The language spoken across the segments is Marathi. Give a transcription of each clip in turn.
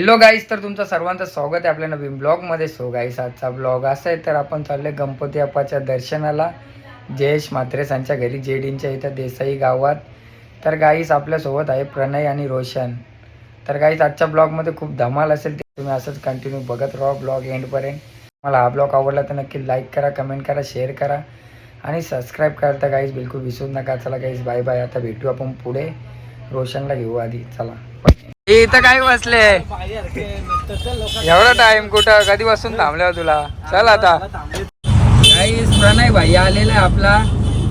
हॅलो गाईस तर तुमचं सर्वांचं स्वागत आहे आपल्या नवीन ब्लॉगमध्ये. सो गाईस आजचा ब्लॉग असा आहे तर आपण चालले गणपती अप्पाच्या दर्शनाला. जयेश मात्रेसांच्या घरी जेडींच्या इथं देसाई गावात. तर गाईस आपल्यासोबत आहे प्रणय आणि रोशन. तर गाईस आजच्या ब्लॉगमध्ये खूप धमाल असेल ते तुम्ही असंच कंटिन्यू बघत राहा ब्लॉग एंडपर्यंत मला हा ब्लॉग आवडला तर नक्की लाईक करा कमेंट करा शेअर करा. आणि सबस्क्राईब करा तर गाईस बिलकुल विसरू नका. चला गाईस बाय बाय आता भेटू आपण पुढे. रोशनला घेऊ आधी. चला. इथं काय बसले? एवढा टाइम कुठं? कधी बसून थांबल्यावर तुला? चल आता. काहीच प्रणय भाई आलेला आहे आपला.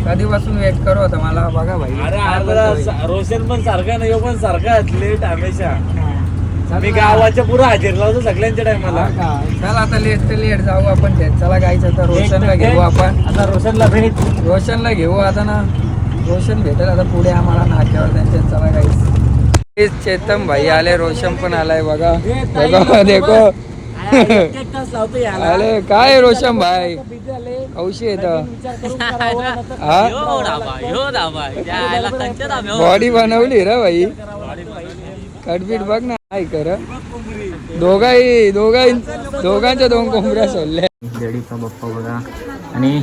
कधी बसून वेट करू होता मला? बघा भाई? आता रोशन पण सारखा नाही पण सारखा लेट हमेशा. मी. गावाच्या पुढे हजेर लावतो सगळ्यांच्या टायमाला. हा? चल आता लेट तर लेट जाऊ आपण. ते. चला गायचं आता रोशनला घेऊ आपण. आता रोशनला भेट. रोशनला घेऊ आता ना. रोशन भेटेल आता पुढे आम्हाला नाक्यावर त्यांच्या. चला गाईस चेतन भाई आले रोशन पण आलाय बघा. बघा देखो. आले काय रोशन भाई? हा? बॉडी बनवली रे भाई. कटबीट बघ ना काय कर. दोघाही दोघाही दोघांच्या दोन कोंबड्या सोडल्या. देडीचा बाप्पा बघा. आणि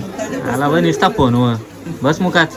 आला पण निसता फोनवर. बस मुकाच.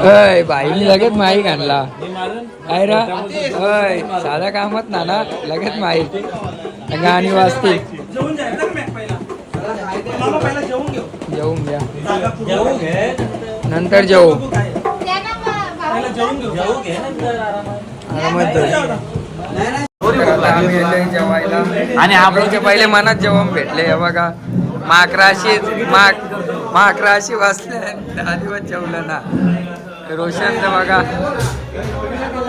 अय बाईनी लगेच माईक आणला. काय रा. अय साधा कामच ना ना लगेच माईक. गाणी वाजते जेवून घ्या. नंतर जेवू. आरामात जेवू. जेवायला आणि आपलं पहिले मनात जेवण भेटले हे बघा. माकराशी माक माकराशी वाचले दहा दिवस जेवलं ना. रोशन बघा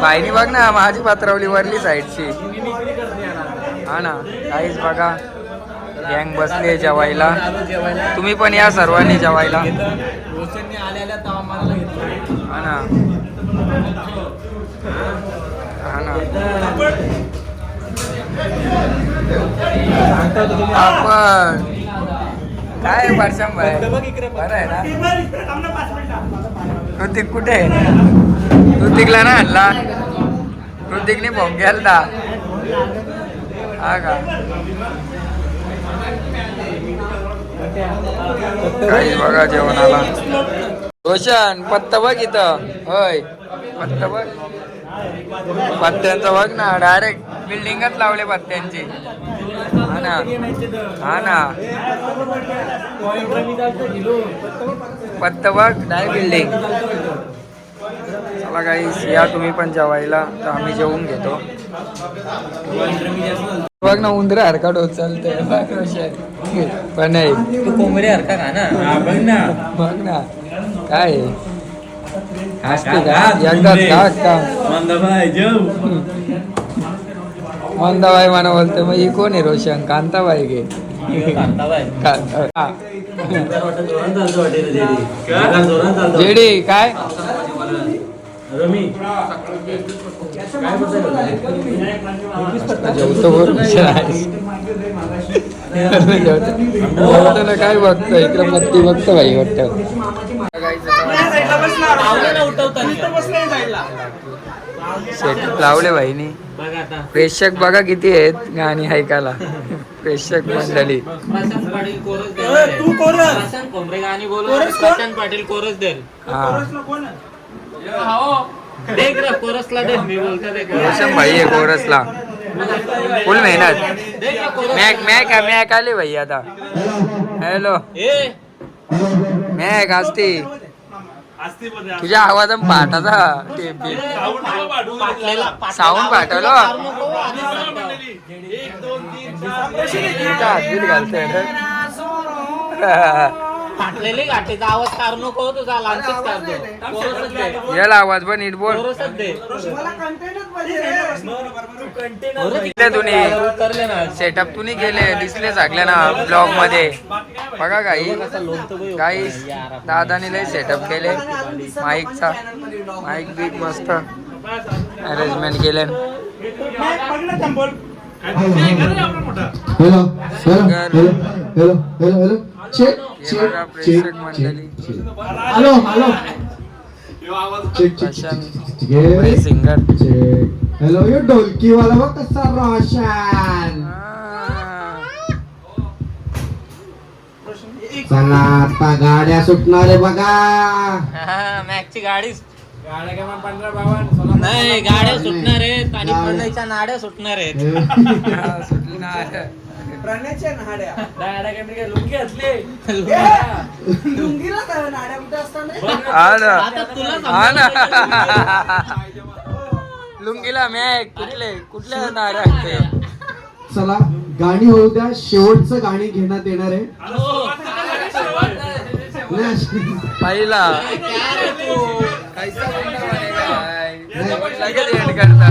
बाईनी बघ ना माझी पात्रावली वरली साईडची. हा ना काहीच बघा. गँग बसली जेवायला. तुम्ही पण या सर्वांनी जेवायला. हा ना हा ना आपण. काय परशाम भाई बरं आहे ना? ऋतिक कुठे आहे? ऋतिकला ना आणला. ऋतिकने भोंग गेलता हा का? काही बघा जेवणाला. रोशन पत्ता बघ इथं. होय पत्ता बघ. पत्त्यांचं बघ ना डायरेक्ट बिल्डिंगच लावले पत्त्यांची. हा ना हा ना. पत्ता बघ डायरेक्ट बिल्डिंग चला काही या तुम्ही पण जेवायला तर आम्ही जेवून घेतो. बघ ना उंदरा हरकत होत चालतंय रोशन. पण नाही. तू कोंबडी हरका ना बघ ना. बघ ना. काय? असते का एकदाच कोंबडी. खा का मंदाबाई जेव मंदाबाई म्हणा बोलते मग ही कोण आहे रोशन कांताबाई वाटेल जेडी काय? रमी जेवतो जेवतो. काय बघतो इकडे पत्ती बघतो भाई वाटतं. सेट लावले भाईनी बघ आता प्रेक्षक बघा किती आहेत गाणी ऐकायला. प्रेक्षक मंडळी. पाटील कोरस देणार तू कोरस. प्रशांत कोंबरे गाणी बोलत प्रशांत पाटील कोरस दे हा देख रे कोरसला दे मी बोलतो ते रोशन भाई आहे कोरसला. फुल मेहनत. मॅक मॅक मॅक आले भाई आता. हॅलो ए. मॅक असते तुझ्या ते बी- साऊंड पाठवलं घालतोय. फाटलेली गाठीचा आवाज काढू नको तुझा लांचीच काढतो. कोरसच दे याला आवाज पण नीट बोल. कोरसच दे दिसले तुम्ही. उतरले ना. सेटअप तुम्ही केले दिसले सगळे ना ब्लॉगमध्ये. बघा काही. काही दादाने लय सेटअप केले. माईकचा माईक बीक मस्त. अरेंजमेंट केले. हेलो चेक चेक मंडळी. Hello hello. Check check singer check hello यो ढोलकी वाला बघ कसा रोशन. चला आता गाड्या सुटणार आहे बघा. मॅकची गाडी नाही गाड्या सुटणार आहेत आणि गाड्या. पडल्याच्या नाड्या. सुटणार आहेत सुटली ना हा. ना. आता तुला हा ना लुंगीला मॅक. कुठले? कुठल्या नाऱ्या ते चला गाणी होऊ द्या. शेवटचं गाणी घेण्यात येणार आहे. हो. पहिला. काय? लगेच एंड करता.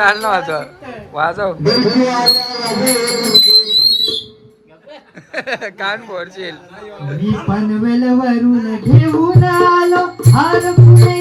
रे बाबा. चाललं वाजव कान भरशील मी पनवेल वरून घेऊन आलो हार पुढे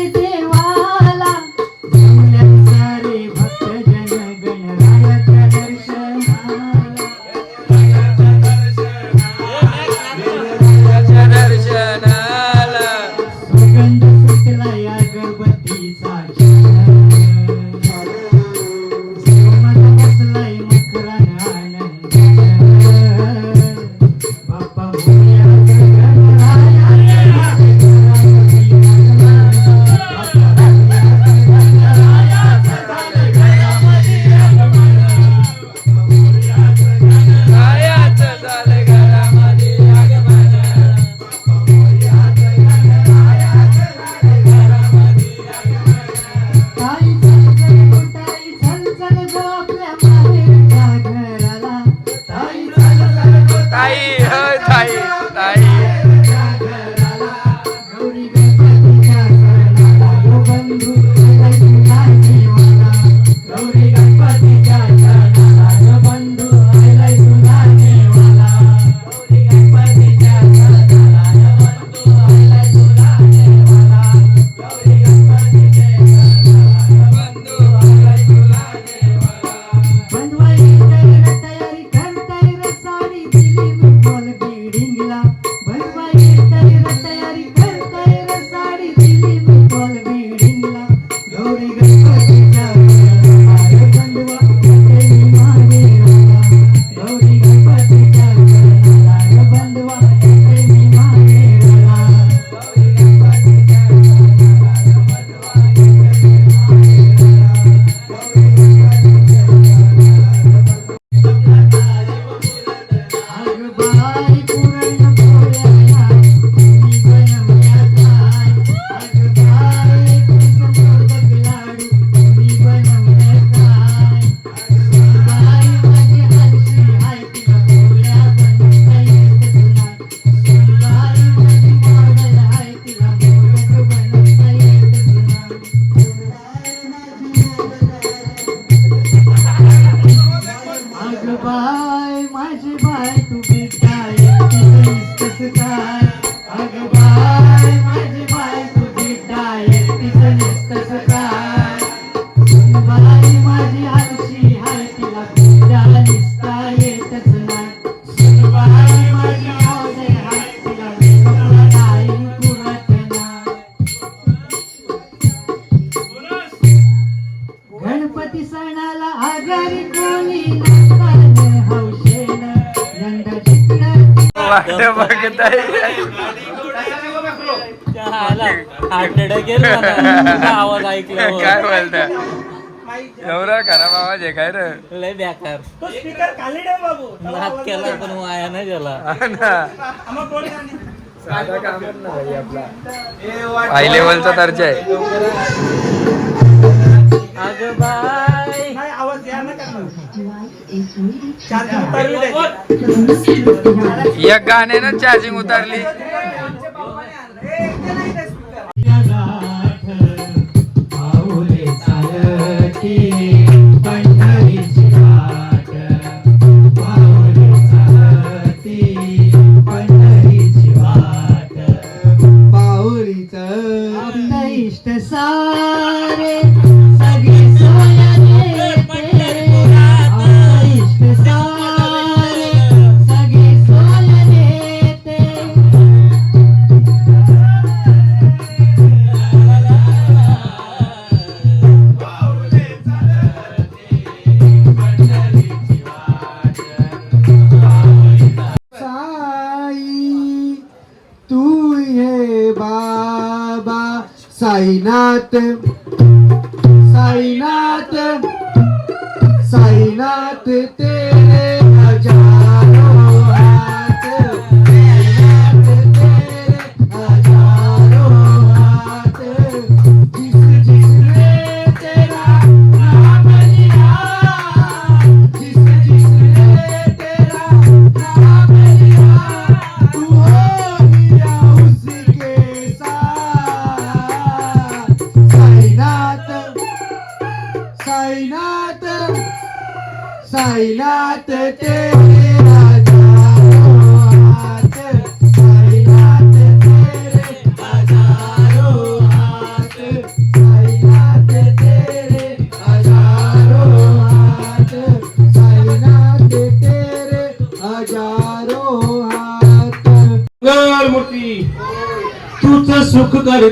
गाड्या बघत आवाज ऐकला काय बोलता? एवढा खराब आवाज आहे काय लय बेकार. नाद केला पण वाया नाही गेला. हाय लेवलचा दर्जा आहे. अग बाय आवाज ना या गाण्यानं चार्जिंग उतरली.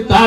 tá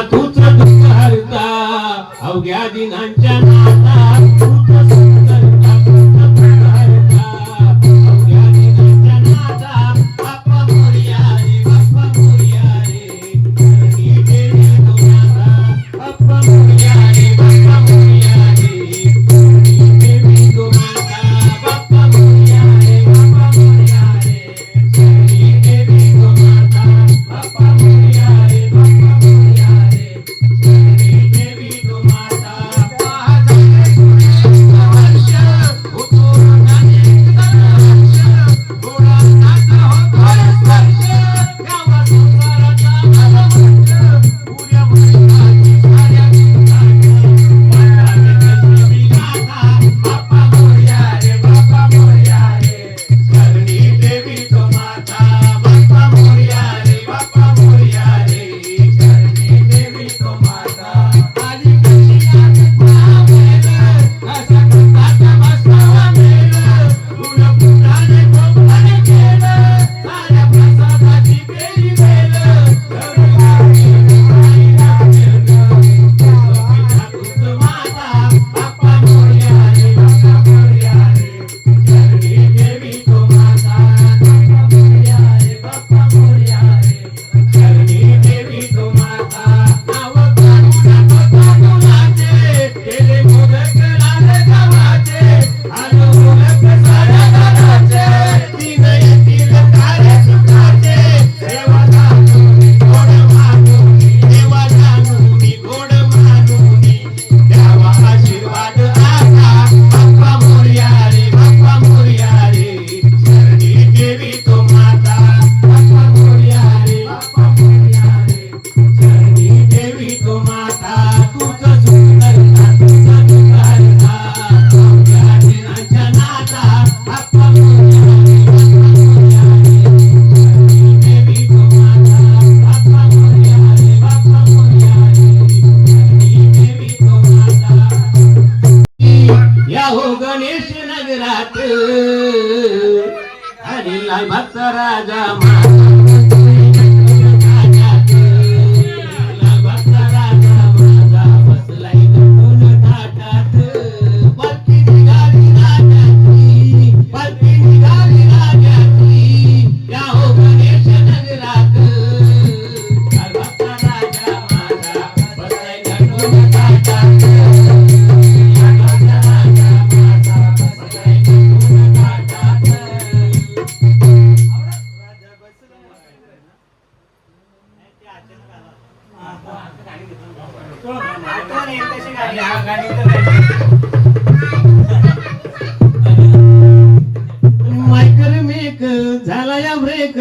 मायकर मेक झाला या ब्रेक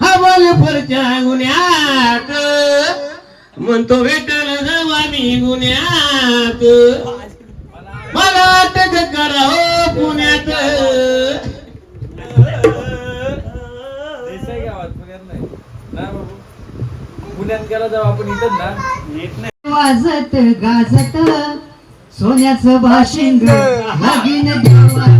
हवाल फरच्या गुन्ह्यात. म्हणतो भेटल जवानी गुन्ह्यात. मला अटक करा हो पुण्यात. ध्यान केलं जेव्हा आपण इथं ना येत नाही. वाजत गाजत सोन्याचं भाषिंग लागिन देवा.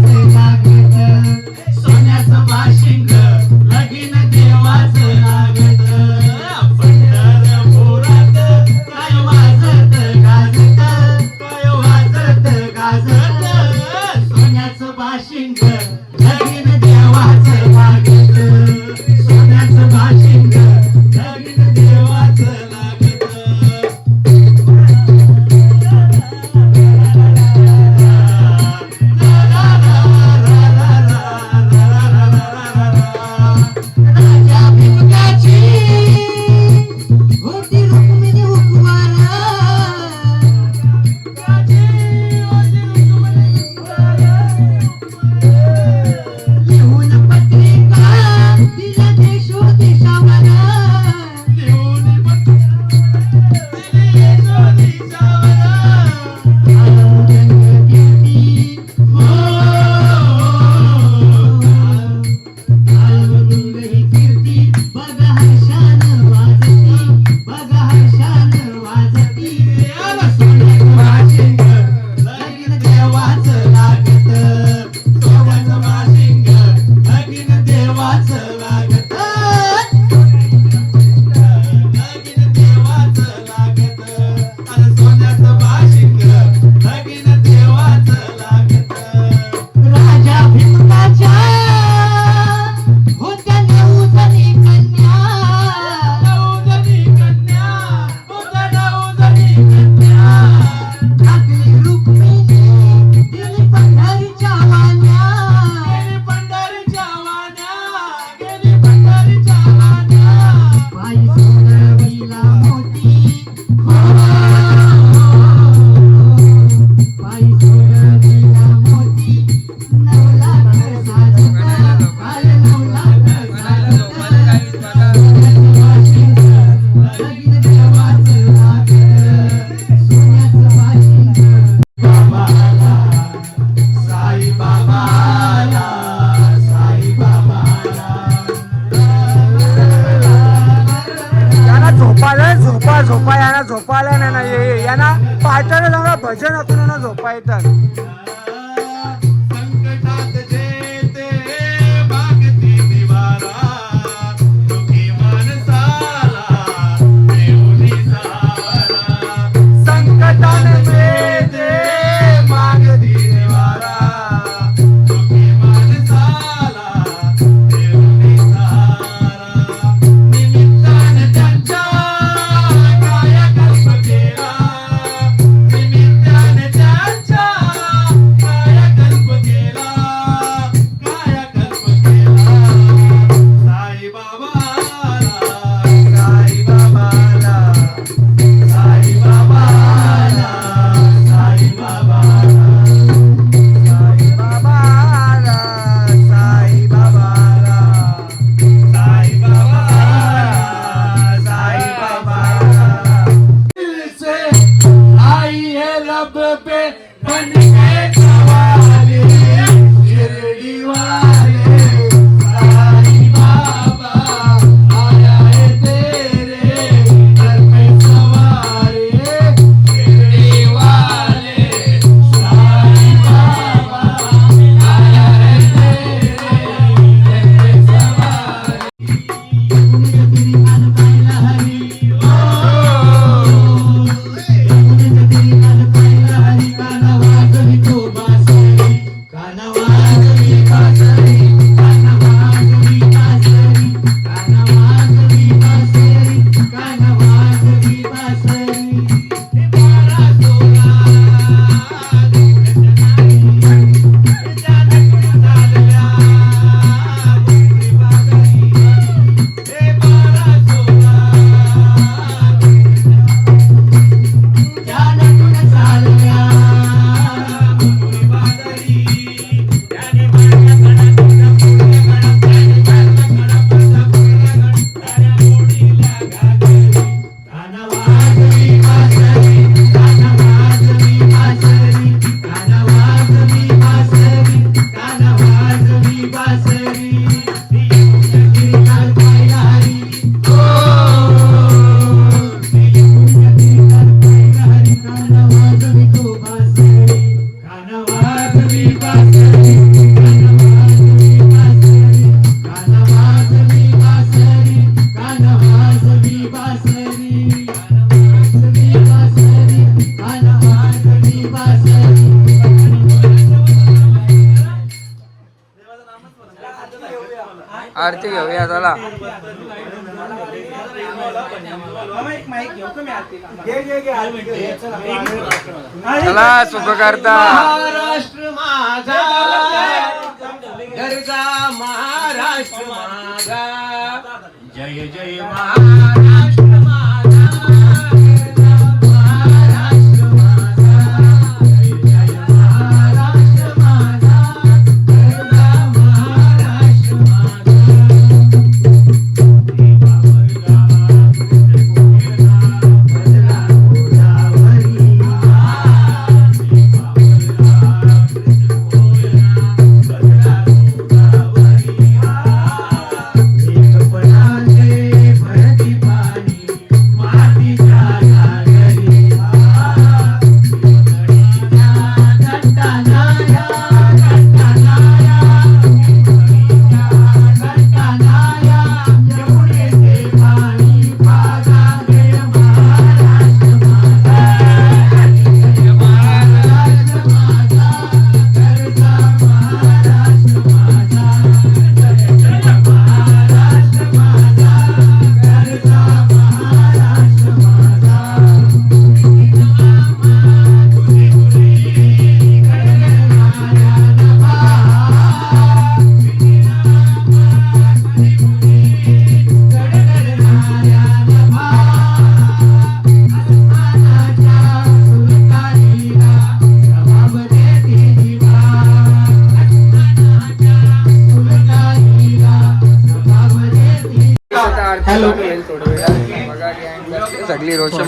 ¡Hola, Sosocarta! ¡Hola!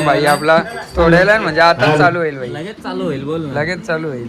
भाई आपला थोड्याला म्हणजे आता हो. चालू होईल भाई. लगेच चालू होईल बोल लगेच चालू होईल.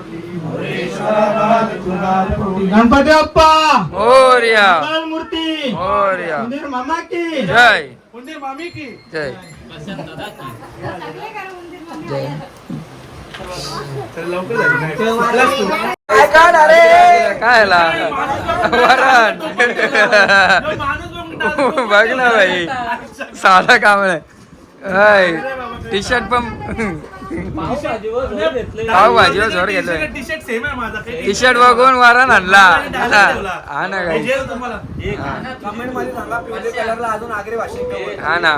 गणपती अप्पा मोर्या! मूर्ती मोर्या! उंदीर मामा की? जय! उंदीर मामी की? जय! जय काय वरण. बघ ना भाई साधा काम आहे. टी शर्ट पण पाव भाजीवर जोर घेतोय टी शर्ट सेम आहे माझा. काही टी शर्ट बघून वारण आणला. हा. ना काही पाहिजे तुम्हाला. कमेंटमध्ये सांगा पिवळे कलरला अजून आगरे भाषे हा ना.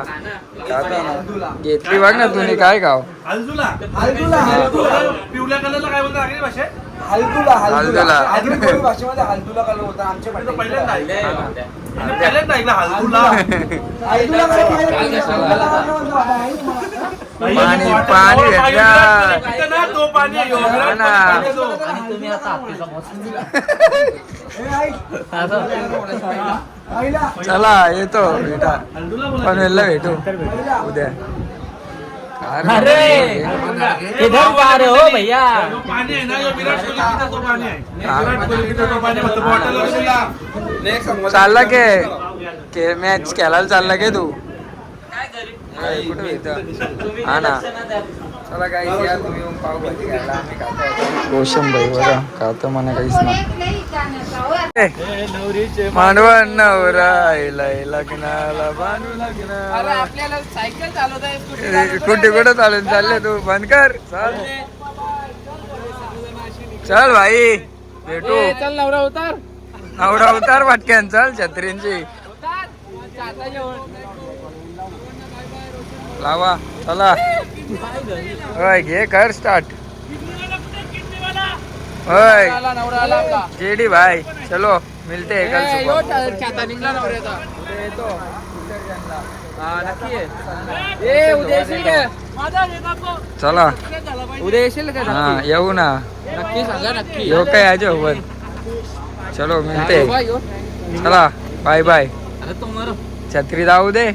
घेतली बघ ना तुम्ही काय खाव हलजुला हलदुला. हलदुला. पिवळ्या कलरला काय बोलतात आगरी भाषेत हलदुला हलदुला. हलदुला. आगरी कोळी भाषेमध्ये हलदुला कलर होता. आमच्या मी तर पाठी पहिल्यांदा पहिल्यांदा ऐकलं हलदुला? हलदुला. पाणी- पाणी. पाणी ना, तो पाणी. हा. पाणी. चला येतो भेटा. हलजुला बोला. पनवेलला भेटू उद्या. अरे! हो भैया. जो पाणी आहे ना ह्यो विराट कोहली पितं तो पाणी आहे. विराट कोहली पितं तो पाणी फक्त बॉटलवर शिला. चालला के. के मॅच खेळायला चालला के तू? काय, कुठं इथं? हा ना. चला काही या तुम्ही येऊन पाव भाजी खायला. आम्ही खातो रोशन भाई बघा खातो म्हणा काहीच नाही. मांडवण नवरा आईलाय लग्नाला बांधू लग्नाला. आपल्याला सायकल चालवता कुठे कुठे चालून चालले तू? बंद कर. चल. चल भाई. भेटू. चल नवरा उतार. नवरा उतार पटक्यान चल छत्रींची. लावा चला. होय घे कर स्टार्ट होय जेडी भाई चलो मिलते हैं कल सुबह. का चला. उद्या येशील का? हा येऊ ना. नक्की सांगा नक्की. येऊ काय आज चलो मिलते. बाय, यो. चला बाय बाय छत्री जाऊ दे.